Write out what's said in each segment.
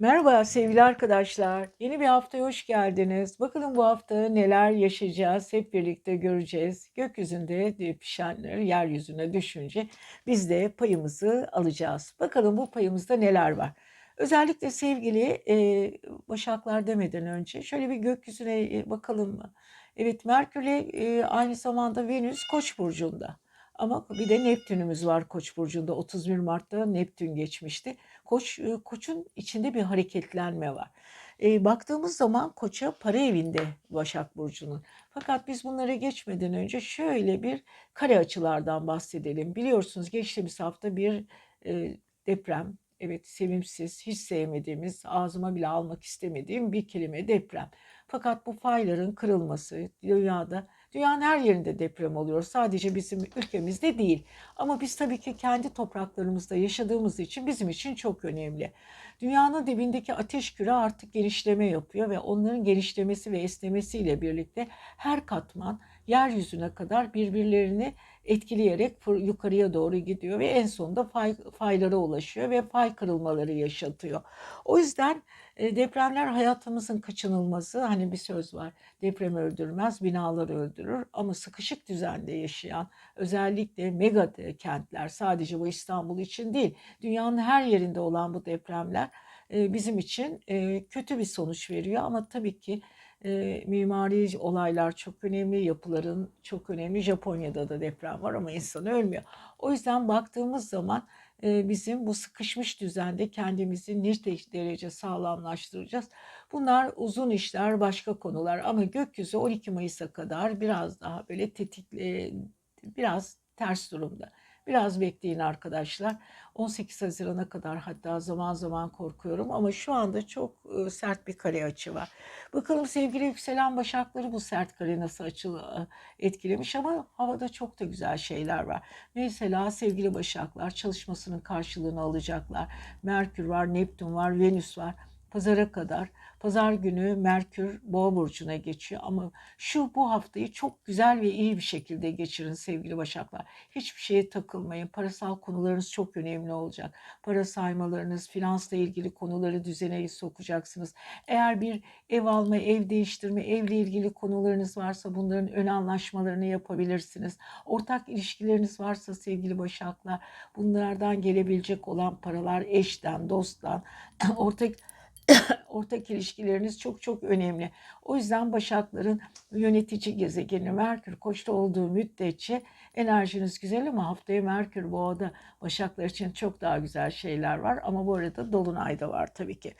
Merhaba sevgili arkadaşlar. Yeni bir haftaya hoş geldiniz. Bakalım bu hafta neler yaşayacağız hep birlikte göreceğiz. Gökyüzünde pişenler yeryüzüne düşünce biz de payımızı alacağız. Bakalım bu payımızda neler var. Özellikle sevgili e, Başaklar demeden önce şöyle bir gökyüzüne e, bakalım mı? Evet Merkür'le e, aynı zamanda Venüs Koç burcunda. Ama bir de Neptünümüz var Koç burcunda. 31 Mart'ta Neptün geçmişti. Koç e, Koç'un içinde bir hareketlenme var. E, baktığımız zaman Koç'a para evinde Başak burcunun. Fakat biz bunlara geçmeden önce şöyle bir kare açılardan bahsedelim. Biliyorsunuz geçtiğimiz hafta bir e, deprem, evet sevimsiz, hiç sevmediğimiz, ağzıma bile almak istemediğim bir kelime deprem. Fakat bu fayların kırılması dünyada Dünyanın her yerinde deprem oluyor. Sadece bizim ülkemizde değil. Ama biz tabii ki kendi topraklarımızda yaşadığımız için bizim için çok önemli. Dünyanın dibindeki ateş küre artık genişleme yapıyor ve onların genişlemesi ve esnemesiyle birlikte her katman yeryüzüne kadar birbirlerini etkileyerek yukarıya doğru gidiyor ve en sonunda fay, faylara ulaşıyor ve fay kırılmaları yaşatıyor. O yüzden e, depremler hayatımızın kaçınılması. Hani bir söz var. Deprem öldürmez, binalar öldürür. Ama sıkışık düzende yaşayan özellikle mega kentler sadece bu İstanbul için değil, dünyanın her yerinde olan bu depremler e, bizim için e, kötü bir sonuç veriyor. Ama tabii ki e, mimari olaylar çok önemli, yapıların çok önemli. Japonya'da da deprem var ama insan ölmüyor. O yüzden baktığımız zaman e, bizim bu sıkışmış düzende kendimizi ne derece sağlamlaştıracağız. Bunlar uzun işler, başka konular ama gökyüzü 12 Mayıs'a kadar biraz daha böyle tetikle, biraz ters durumda. Biraz bekleyin arkadaşlar. 18 Haziran'a kadar hatta zaman zaman korkuyorum ama şu anda çok e, sert bir kare açı var. Bakalım sevgili yükselen başakları bu sert kare nasıl açılı e, etkilemiş ama havada çok da güzel şeyler var. Mesela sevgili başaklar çalışmasının karşılığını alacaklar. Merkür var, Neptün var, Venüs var pazara kadar. Pazar günü Merkür Boğa burcuna geçiyor ama şu bu haftayı çok güzel ve iyi bir şekilde geçirin sevgili Başaklar. Hiçbir şeye takılmayın. Parasal konularınız çok önemli olacak. Para saymalarınız, finansla ilgili konuları düzene sokacaksınız. Eğer bir ev alma, ev değiştirme, evle ilgili konularınız varsa bunların ön anlaşmalarını yapabilirsiniz. Ortak ilişkileriniz varsa sevgili Başaklar bunlardan gelebilecek olan paralar eşten, dosttan, ortak ortak ilişkileriniz çok çok önemli. O yüzden Başakların yönetici gezegeni Merkür Koç'ta olduğu müddetçe enerjiniz güzel ama haftaya Merkür Boğa'da Başaklar için çok daha güzel şeyler var. Ama bu arada Dolunay da var tabii ki.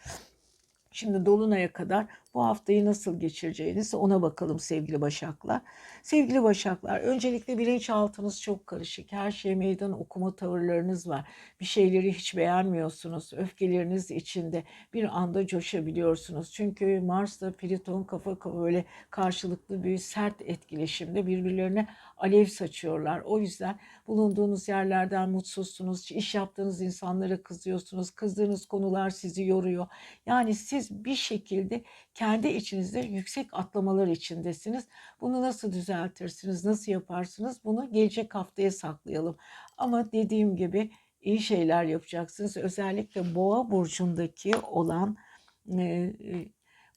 Şimdi Dolunay'a kadar bu haftayı nasıl geçireceğiniz ona bakalım sevgili Başaklar. Sevgili Başaklar, öncelikle bilinçaltınız çok karışık. Her şeye meydan okuma tavırlarınız var. Bir şeyleri hiç beğenmiyorsunuz. Öfkeleriniz içinde bir anda coşabiliyorsunuz. Çünkü Mars'ta Plüton kafa kafa böyle karşılıklı bir sert etkileşimde birbirlerine alev saçıyorlar. O yüzden bulunduğunuz yerlerden mutsuzsunuz. İş yaptığınız insanlara kızıyorsunuz. Kızdığınız konular sizi yoruyor. Yani siz bir şekilde kendi içinizde yüksek atlamalar içindesiniz. Bunu nasıl düzeltirsiniz, nasıl yaparsınız? Bunu gelecek haftaya saklayalım. Ama dediğim gibi iyi şeyler yapacaksınız. Özellikle Boğa burcundaki olan e,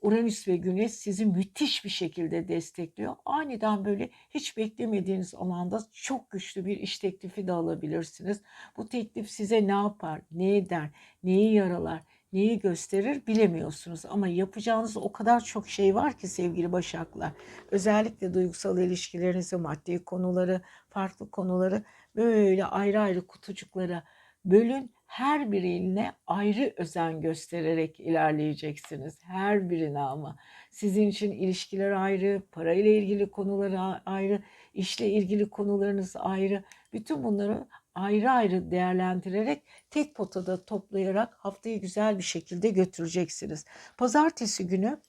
Uranüs ve Güneş sizi müthiş bir şekilde destekliyor. Aniden böyle hiç beklemediğiniz alanda çok güçlü bir iş teklifi de alabilirsiniz. Bu teklif size ne yapar, ne eder, neyi yaralar, neyi gösterir bilemiyorsunuz. Ama yapacağınız o kadar çok şey var ki sevgili Başaklar. Özellikle duygusal ilişkilerinizi, maddi konuları, farklı konuları böyle ayrı ayrı kutucuklara bölün. Her birine ayrı özen göstererek ilerleyeceksiniz. Her birine ama. Sizin için ilişkiler ayrı, parayla ilgili konular ayrı, işle ilgili konularınız ayrı. Bütün bunları ayrı ayrı değerlendirerek tek potada toplayarak haftayı güzel bir şekilde götüreceksiniz. Pazartesi günü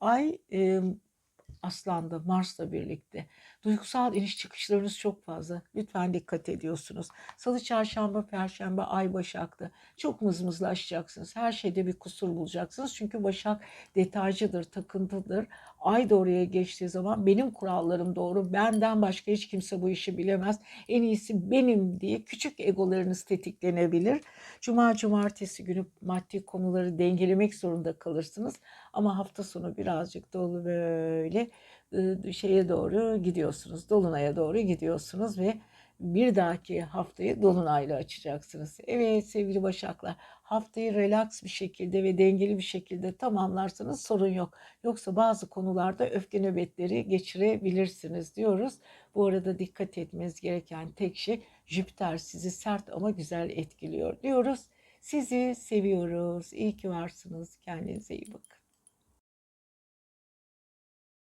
ay e, Aslan'da Mars'la birlikte. Duygusal iniş çıkışlarınız çok fazla. Lütfen dikkat ediyorsunuz. Salı, çarşamba, perşembe ay Başak'ta. Çok mızmızlaşacaksınız. Her şeyde bir kusur bulacaksınız. Çünkü Başak detaycıdır, takıntıdır. Ay da oraya geçtiği zaman benim kurallarım doğru. Benden başka hiç kimse bu işi bilemez. En iyisi benim diye küçük egolarınız tetiklenebilir. Cuma cumartesi günü maddi konuları dengelemek zorunda kalırsınız. Ama hafta sonu birazcık dolu böyle ıı, şeye doğru gidiyorsunuz. Dolunay'a doğru gidiyorsunuz ve bir dahaki haftayı dolunayla açacaksınız. Evet sevgili Başaklar, haftayı relax bir şekilde ve dengeli bir şekilde tamamlarsanız sorun yok. Yoksa bazı konularda öfke nöbetleri geçirebilirsiniz diyoruz. Bu arada dikkat etmeniz gereken tek şey Jüpiter sizi sert ama güzel etkiliyor diyoruz. Sizi seviyoruz. İyi ki varsınız. Kendinize iyi bakın.